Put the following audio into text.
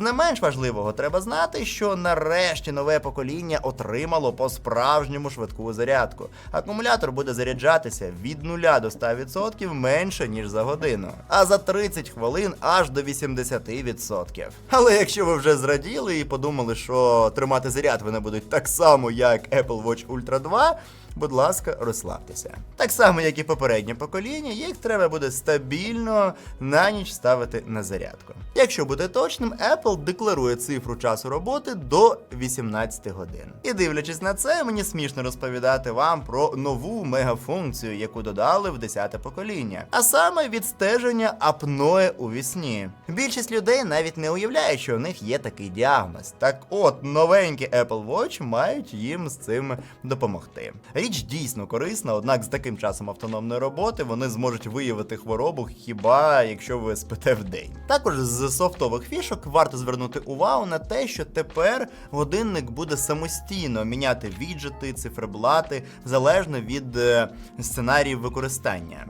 Не менш важливого треба знати, що нарешті нове покоління отримало по-справжньому швидку зарядку. Акумулятор буде заряджатися від 0 до 100% менше ніж за годину, а за 30 хвилин аж до 80%. Але якщо ви вже зраділи і подумали, що тримати заряд вони будуть так само, як Apple Watch Ultra 2, будь ласка, розслабтеся. Так само, як і попереднє покоління, їх треба буде стабільно на ніч ставити на зарядку. Якщо бути точним, Apple декларує цифру часу роботи до 18 годин. І дивлячись на це, мені смішно розповідати вам про нову мегафункцію, яку додали в 10 покоління, а саме відстеження апноe у вісні. Більшість людей навіть не уявляє, що в них є такий діагноз. Так от, новенькі Apple Watch мають їм з цим допомогти. Річ дійсно корисна, однак з таким часом автономної роботи вони зможуть виявити хворобу хіба якщо ви спите в день. Також з софтових фішок варто звернути увагу на те, що тепер годинник буде самостійно міняти віджити, циферблати залежно від е, сценаріїв використання.